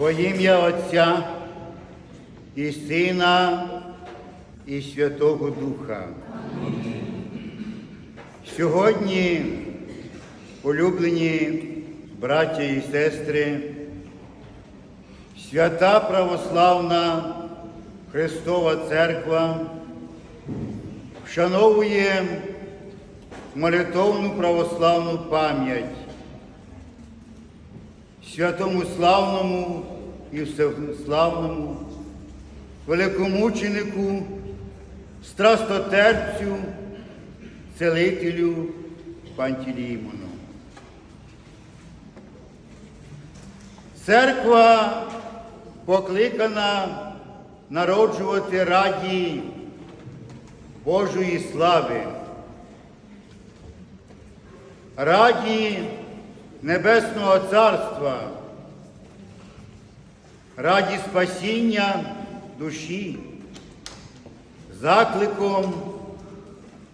Во ім'я Отця і Сина і Святого Духа. Сьогодні, улюблені браття і сестри, свята православна Христова Церква вшановує молитовну православну пам'ять святому славному і всеславному, великомученику, страстотерпцю, целителю Пантелеймону. Церква покликана народжувати раді Божої слави, раді Небесного Царства, раді спасіння душі, закликом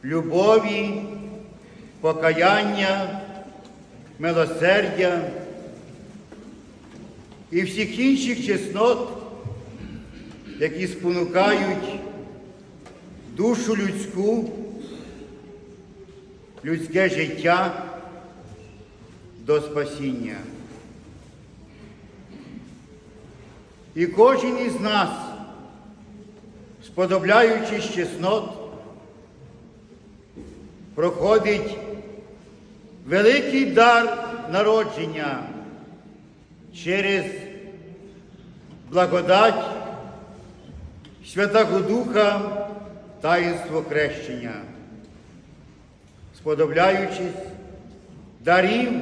любові, покаяння, милосердя і всіх інших чеснот, які спонукають душу людську, людське життя до спасіння. І кожен із нас, сподобляючись чеснот, проходить великий дар народження через благодать Святого Духа таїнство хрещення, сподобляючись дарів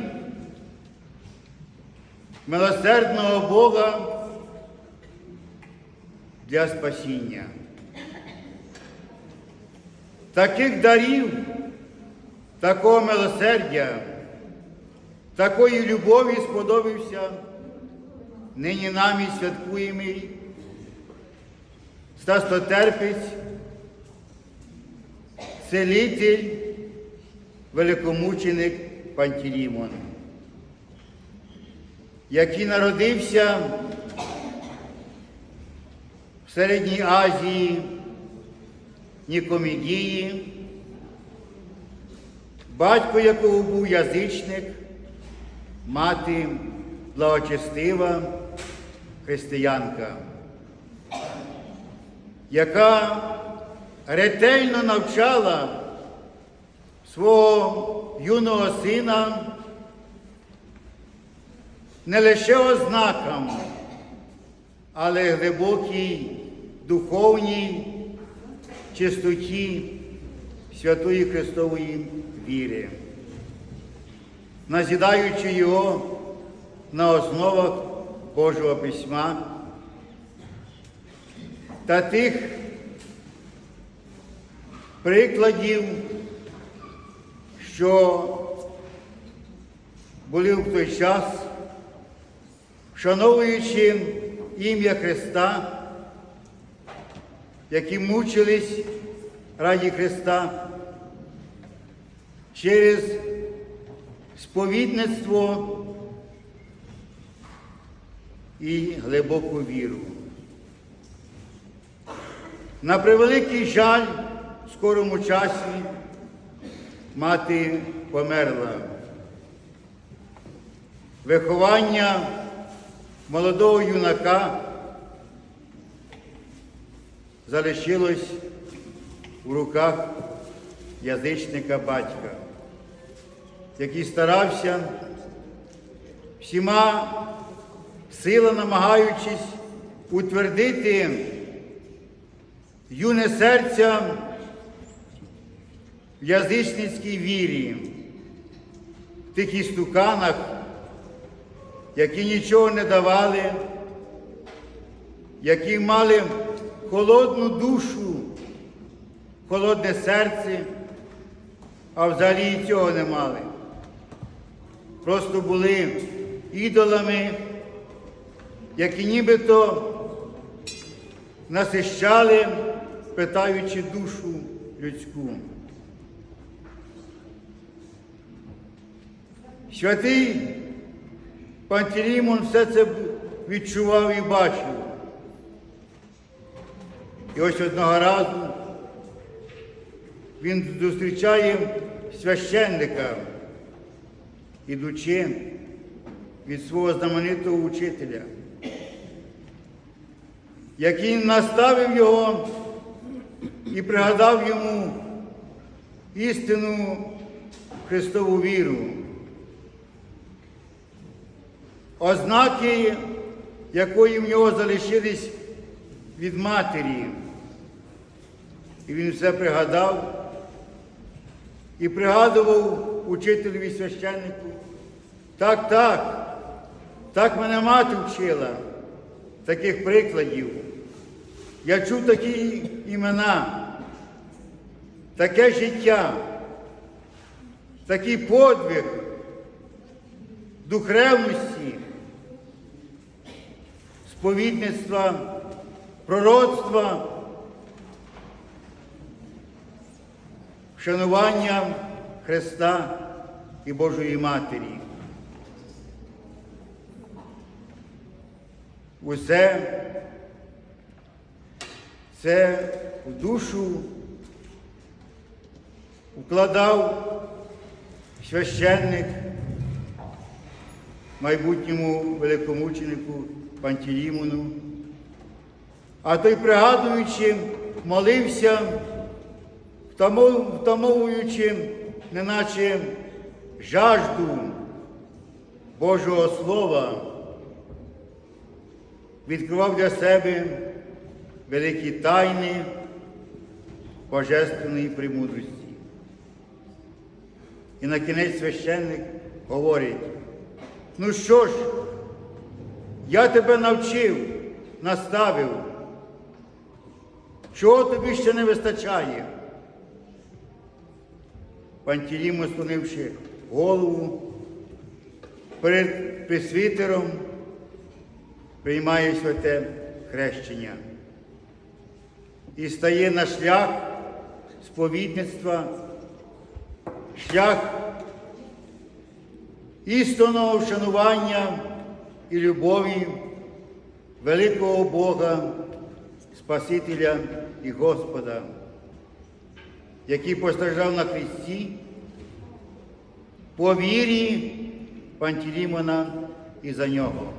милосердного Бога для спасіння. Таких дарів, такого милосердя, такої любові сподобався нині нами святкуємий Стастотерпець, целитель, великомученик Пантелеймон який народився Середній Азії, Нікомідії, батько якого був язичник, мати благочестива християнка, яка ретельно навчала свого юного сина не лише ознакам, але глибокій духовній чистоті святої Христової віри, назідаючи його на основах Божого Письма та тих прикладів, що були в той час вшановуючи ім'я Христа, які мучились раді Христа через сповідництво і глибоку віру. На превеликий жаль в скорому часі мати померла. Виховання молодого юнака залишилось в руках язичника батька, який старався всіма сила намагаючись утвердити юне серця в язичницькій вірі, в тих істуканах, які нічого не давали, які мали холодну душу, холодне серце, а взагалі цього не мали. Просто були ідолами, які нібито насищали, питаючи душу людську. Святий Пантелеймон все це відчував і бачив. І ось одного разу він зустрічає священника, ідучи від свого знаменитого учителя, який наставив його і пригадав йому істину Христову віру. Ознаки, якої в нього залишились від матері. І він все пригадав. І пригадував учителеві священнику. Так, так, так мене мати вчила, таких прикладів. Я чув такі імена, таке життя, такий подвиг, дух ревності, сповідництва, пророцтва, вшанування Христа і Божої Матері. Усе це в душу вкладав священник майбутньому великомученику Пантелімону. А той, пригадуючи, молився, втамовуючи, неначе жажду Божого Слова, відкривав для себе великі тайни божественної премудрості. І на кінець священник говорить, ну що ж, я тебе навчив, наставив, чого тобі ще не вистачає? Пантелімон, склонивши голову перед пресвітером, приймає святе хрещення. І стає на шлях сповідництва, шлях істинного вшанування і любові великого Бога, Спасителя і Господа, який постраждав на Христі по вірі Пантелімона і за нього.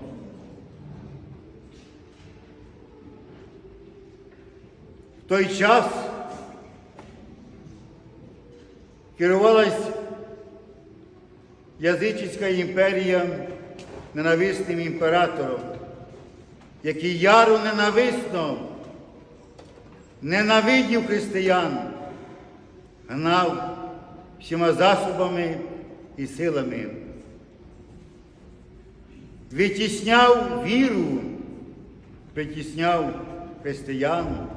В той час керувалась язичницька імперія ненависним імператором, який яро ненависно ненавидів християн, гнав всіма засобами і силами, витісняв віру, притісняв християн,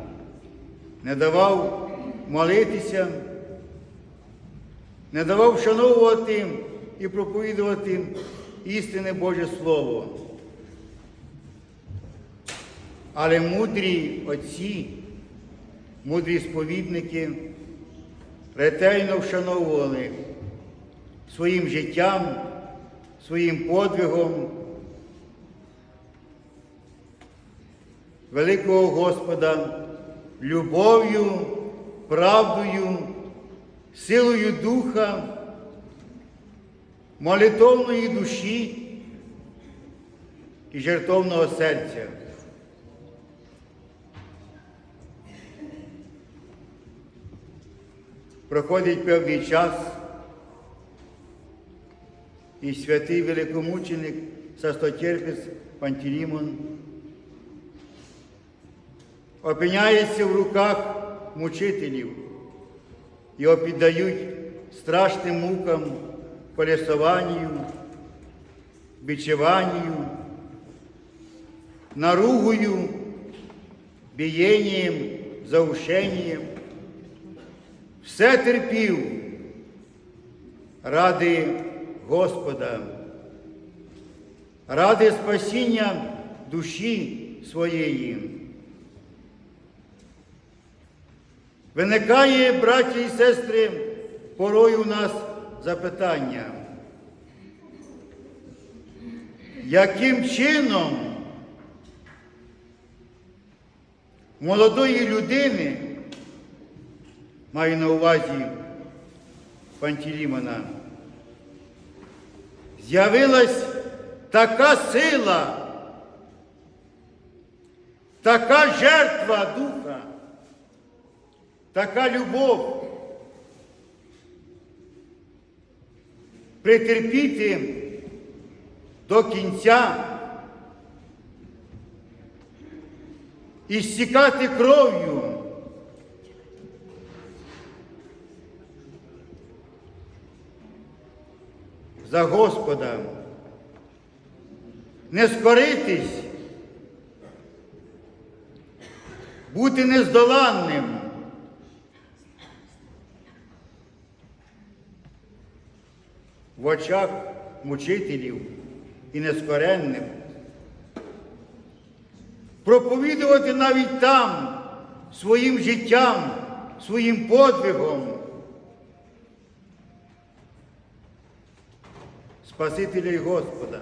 не давав молитися, не давав вшановувати і проповідувати істинне Боже Слово. Але мудрі отці, мудрі сповідники ретельно вшановували своїм життям, своїм подвигом великого Господа, любов'ю, правдою, силою духа, молитовної душі і жертовного серця. Проходить певний час, і святий великомученик Састотерпець Пантелімон опиняється в руках мучителів, його піддають страшним мукам, полісуванню, бичеванню, наругою, бієнням, заушенням все терпів ради Господа, ради спасіння душі своєї. Виникає, браті і сестри, порой у нас запитання, яким чином молодої людини маю на увазі Пантелімона, з'явилась така сила, така жертва духа, така любов. Притерпіти до кінця і стікати кров'ю. За Господа, не скоритись, бути нездоланним. В очах мучителів і нескоренним проповідувати навіть там своїм життям, своїм подвигом. Спасителя і Господа.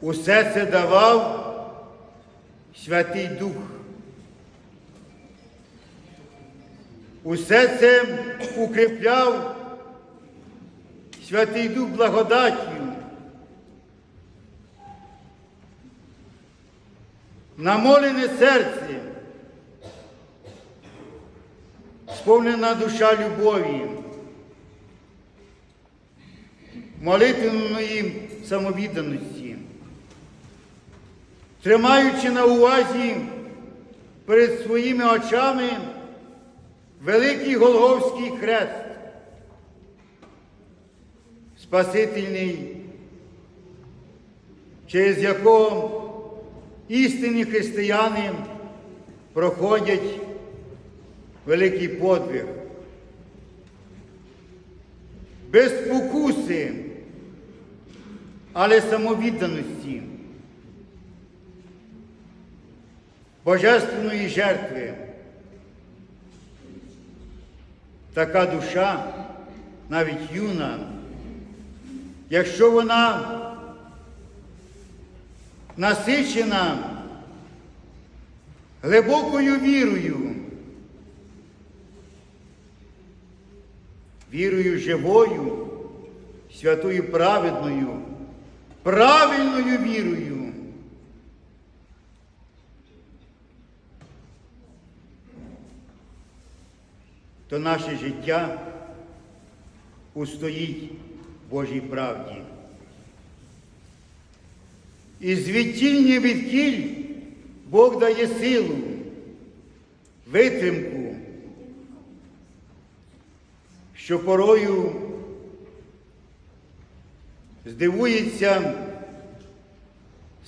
Усе це давав Святий Дух. Усе це укріпляв Святий Дух благодаттю. намолене серце, сповнена душа любові, молитвеної самовідданості, тримаючи на увазі перед своїми очами великий Голговський хрест, Спасительний, через якого істинні християни проходять великий подвиг. Без спокуси, але самовідданості, божественної жертви. Така душа, навіть юна, якщо вона насичена глибокою вірою, вірою живою, святою праведною, правильною вірою. То наше життя устоїть Божій правді. І звідтіль відкіль Бог дає силу, витримку, що порою здивується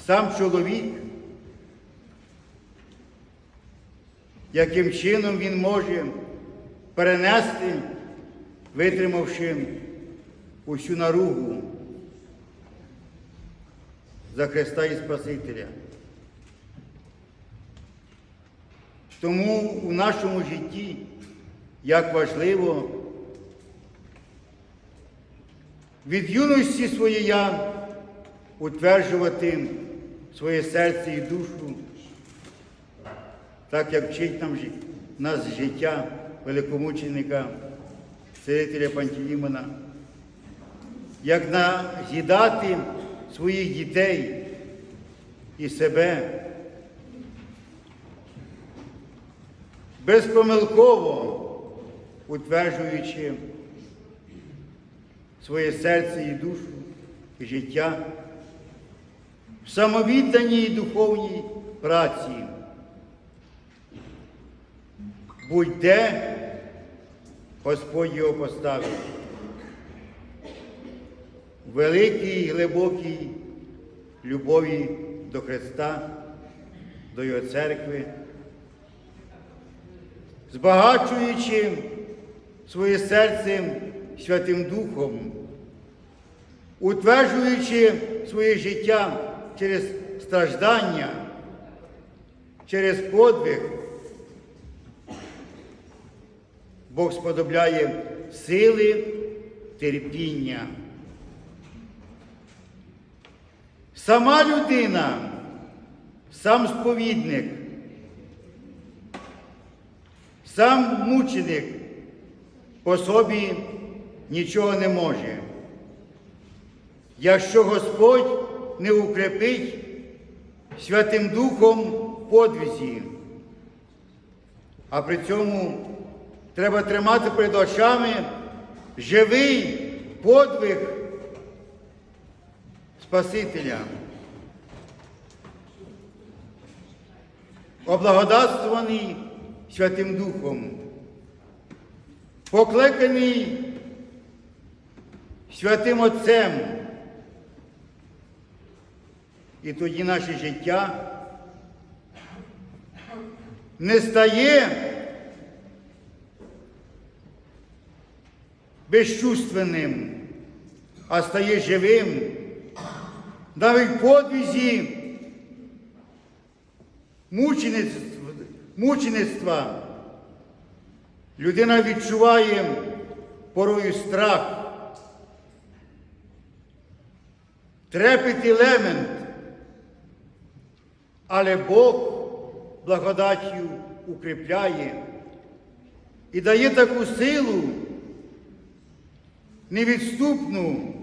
сам чоловік, яким чином він може перенести, витримавши усю наругу за Христа і Спасителя. Тому у нашому житті як важливо від юності своєя утверджувати своє серце і душу, так як вчить нам нас життя великомученика, царителя Пантелімона, як назідати своїх дітей і себе. Безпомилково утверджуючи своє серце і душу і життя в самовідданій духовній праці. Будь-де Господь його поставив. Великій глибокій любові до Христа, до Його церкви, збагачуючи своє серце Святим Духом, утверджуючи своє життя через страждання, через подвиг, Бог сподобляє сили терпіння. Сама людина сам сповідник, сам мученик по собі нічого не може. Якщо Господь не укрепить Святим Духом подвізі, а при цьому треба тримати перед очами живий подвиг Спасителя. Облагодатствований Святим Духом, покликаний Святим Отцем. І тоді наше життя не стає безчувственним, а стає живим. Навіть подвізі мучеництва людина відчуває порою страх, трепет і лемент, але Бог благодаттю укріпляє і дає таку силу невідступну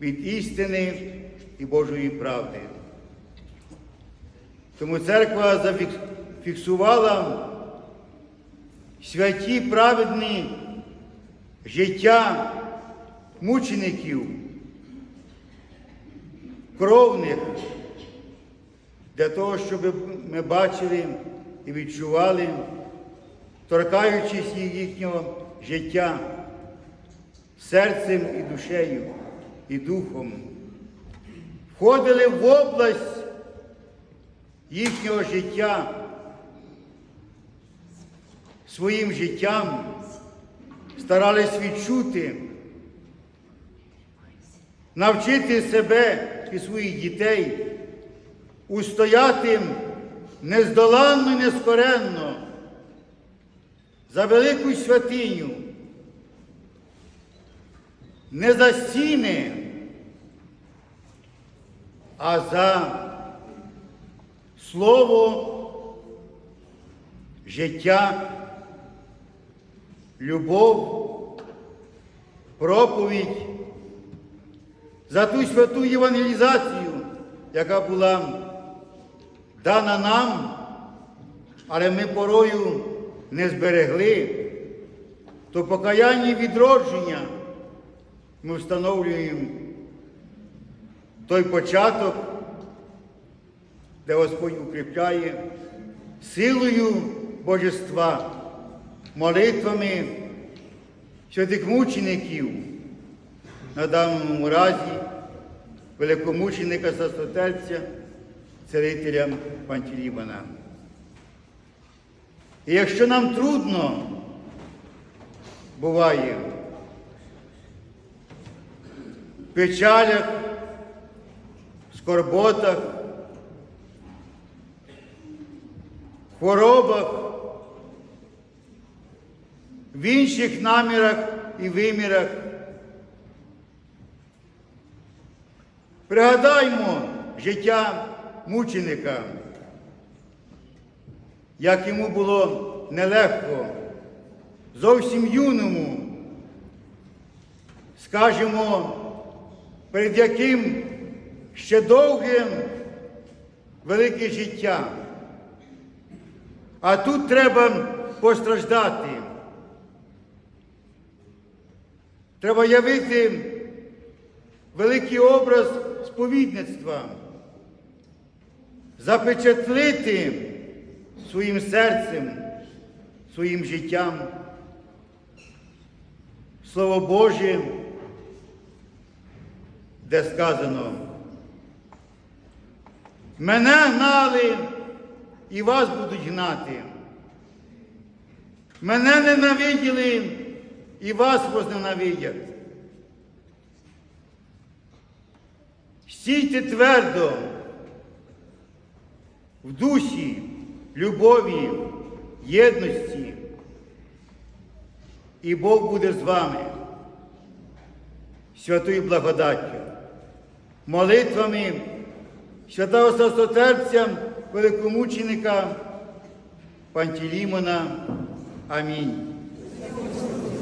від істини і Божої правди. Тому церква зафіксувала святі праведні життя мучеників, кровних, для того, щоб ми бачили і відчували, торкаючись їхнього життя серцем і душею і духом, входили в область їхнього життя своїм життям, старались відчути, навчити себе і своїх дітей устояти нездоланно і нескоренно за велику святиню, не за стіни, а за слово, життя, любов, проповідь, за ту святу євангелізацію, яка була дана нам, але ми порою не зберегли, то покаяння і відродження ми встановлюємо той початок, де Господь укріпляє силою Божества, молитвами святих мучеників, на даному разі великомученика Састотельця, царителя Пантелеймона. І якщо нам трудно буває в печалях, скорботах, хворобах, в інших намірах і вимірах, пригадаймо життя мученика як йому було нелегко, зовсім юному, скажімо, перед яким ще довге велике життя. А тут треба постраждати. Треба явити великий образ сповідництва, запечатлити своїм серцем, своїм життям. Слово Боже, де сказано, мене гнали і вас будуть гнати. Мене ненавиділи і вас возненавидять. Стійте твердо в дусі, любові, єдності, і Бог буде з вами святою благодаттю. молитвами святого Состотерця великомученика Пантелімона. Амінь.